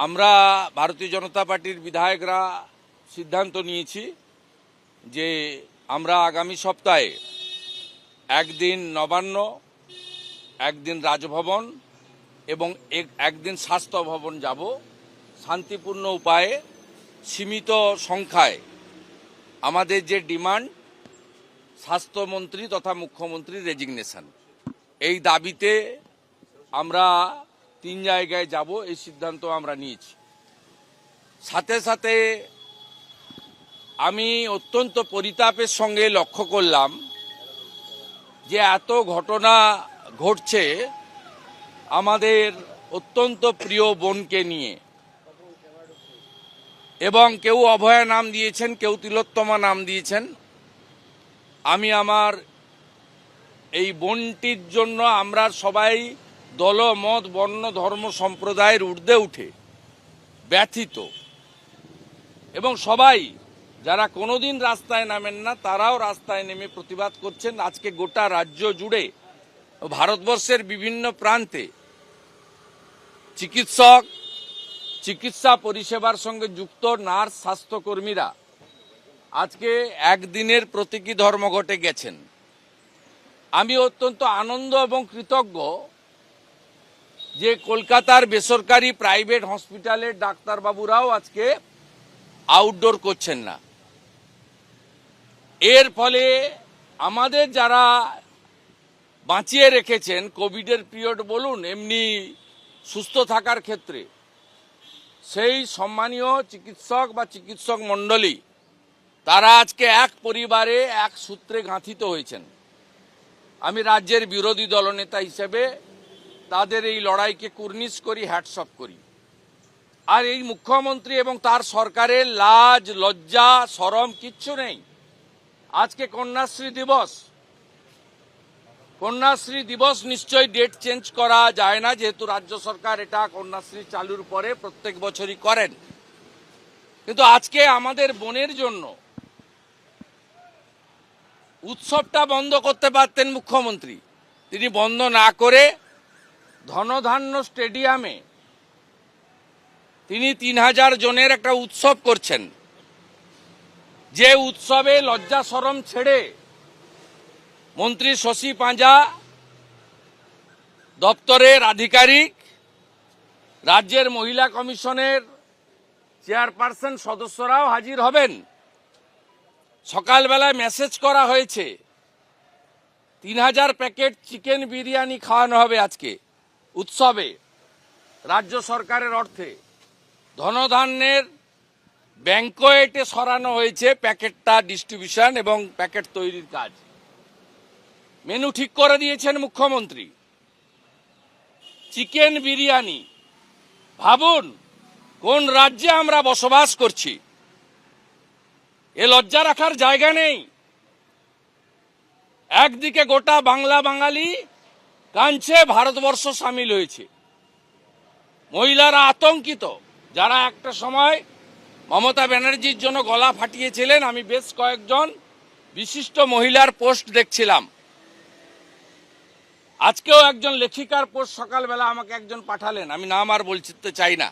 আমরা ভারতীয় জনতা পার্টির বিধায়করা সিদ্ধান্ত নিয়েছি যে আমরা আগামী সপ্তাহে একদিন নবান্ন, একদিন রাজভবন এবং এক- একদিন স্বাস্থ্য ভবন যাব। শান্তিপূর্ণ উপায়ে সীমিত সংখ্যায় আমাদের যে ডিমান্ড, স্বাস্থ্যমন্ত্রী তথা মুখ্যমন্ত্রী রেজিগনেশন। এই দাবিতে আমরা তিন জায়গায় যাব, এই সিদ্ধান্ত আমরা নিয়েছি। সাথে সাথে আমি অত্যন্ত পরিতাপের সঙ্গে লক্ষ্য করলাম যে এত ঘটনা ঘটছে আমাদের অত্যন্ত প্রিয় বোনকে নিয়ে। এবং কেউ অভয়া নাম দিয়েছেন, কেউ তিলোত্তমা নাম দিয়েছেন। আমি আমার এই বোনটির জন্য আমরা সবাই দল, মত, বর্ণ, ধর্ম, সম্প্রদায়ের ঊর্ধ্বে উঠে ব্যথিত। এবং সবাই যারা কোনোদিন রাস্তায় নামেন না, তারাও রাস্তায় নেমে প্রতিবাদ করছেন। আজকে গোটা রাজ্য জুড়ে ভারতবর্ষের বিভিন্ন প্রান্তে চিকিৎসক, চিকিৎসা পরিষেবার সঙ্গে যুক্ত নার্স, স্বাস্থ্যকর্মীরা আজকে একদিনের প্রতীকী ধর্মঘটে গেছেন। আমি অত্যন্ত আনন্দ এবং কৃতজ্ঞ যে কলকাতার বেসরকারি প্রাইভেট হসপিটালের ডাক্তারবাবুরাও আজকে আউটডোর করছেন না। এর ফলে আমাদের যারা বাঁচিয়ে রেখেছেন কোভিডের পিরিয়ড বলুন, এমনি সুস্থ থাকার ক্ষেত্রে, সেই সম্মানীয় চিকিৎসক বা চিকিৎসক মণ্ডলী, তারা আজকে এক পরিবারে এক সূত্রে গাঁথিত হয়েছেন। আমি রাজ্যের বিরোধী দলনেতা হিসেবে তাদের এই লড়াইকে কুর্নিশ করি হ্যাটসঅপ করি। আর এই মুখ্যমন্ত্রী এবং তার সরকারের লাজ, লজ্জা, সরম কিচ্ছু নেই। আজকে কন্যাশ্রী দিবস। কন্যাশ্রী দিবস নিশ্চয়ই ডেট চেঞ্জ করা যায় না, যেহেতু রাজ্য সরকার এটা কন্যাশ্রী চালুর পরে প্রত্যেক বছরই করেন। কিন্তু আজকে আমাদের বোনের জন্য উৎসবটা বন্ধ করতে পারতেন মুখ্যমন্ত্রী। তিনি বন্ধ না করে ধনধান্য স্টেডিয়ামে তিনি তিন হাজার জনের একটা উৎসব করছেন। যে উৎসবে লজ্জা সরম ছেড়ে মন্ত্রী শশী পাঁজা, দপ্তরের আধিকারিক, রাজ্যের মহিলা কমিশনের চেয়ারপারসন সদস্যরাও হাজির হবেন। সকালবেলায় মেসেজ করা হয়েছে, তিন হাজার প্যাকেট চিকেন বিরিয়ানি খাওয়ানো হবে আজকে। উৎসবে রাজ্য সরকারের অর্থে ধনধান্যের ব্যাংকোয়েটে সরানো হয়েছে প্যাকেটটা ডিস্ট্রিবিউশন এবং প্যাকেট তৈরির কাজ। মেনু ঠিক করে দিয়েছেন মুখ্যমন্ত্রী। চিকেন বিরিয়ানি। ভাবুন, কোন রাজ্যে আমরা বসবাস করছি? এ লজ্জা রাখার জায়গা নেই। একদিকে গোটা বাংলা বাঙালি কাঞ্চে ভারতবর্ষ সামিল হয়েছে। মহিলারা আতঙ্কিত। যারা একটা সময় মমতা ব্যানার্জির জন্য গলা ফাটিয়েছিলেন, আমি বেশ কয়েকজন বিশিষ্ট মহিলার পোস্ট দেখছিলাম। আজকেও একজন লেখিকার পোস্ট সকালবেলা আমাকে একজন পাঠালেন, আমি নাম আর বলতে চাই না।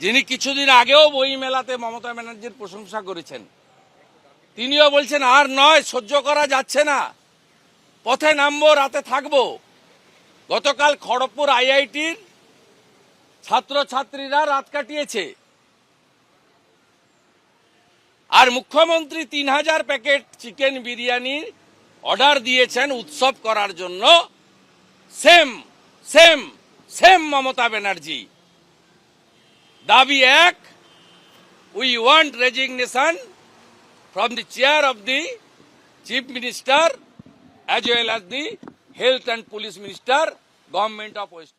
যিনি কিছুদিন আগেও বই মেলাতে মমতা ব্যানার্জির প্রশংসা করেছেন। তিনিও বলছেন, আর নয়, সহ্য করা যাচ্ছে না। পথে নামবো, রাতে থাকব। গতকাল খড়গপুর আইআইটির ছাত্রছাত্রীরা রাত কাটিয়েছে। আর মুখ্যমন্ত্রী তিন হাজার প্যাকেট চিকেন বিরিয়ানির অর্ডার দিয়েছেন উৎসব করার জন্য। Same same same Mamata Banerjee. দাবি এক we want resignation from the chair of the chief minister as well as the health and police minister government of west